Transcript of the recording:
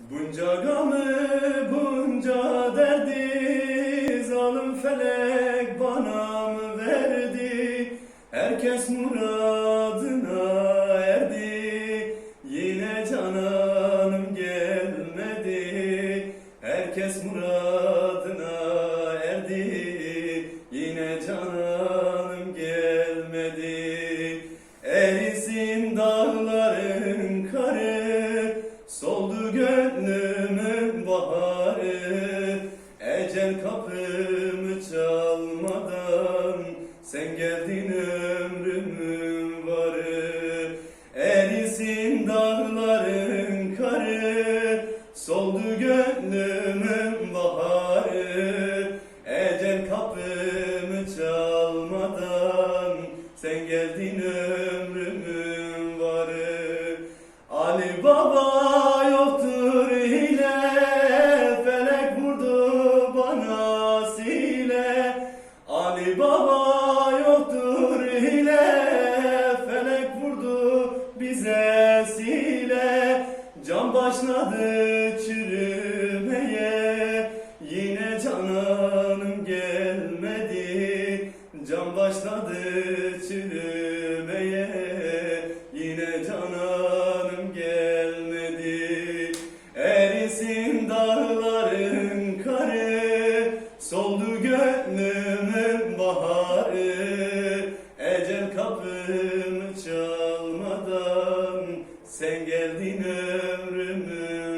Bunca gamı, bunca derdi, zalim felek bana mı verdi? Herkes muradına erdi, yine cananım gelmedi. Herkes muradına erdi, yine cananım gelmedi. Erisin soldu gönlümün baharı. Ecel kapımı çalmadan, sen geldin ömrümün varı. Erisin dağların karı, soldu gönlümün Baba yoktur hile, felek vurdu bize sile. Can başladı çürümeye, yine cananım gelmedi. Can başladı çürümeye, yine cananım benim ömrümü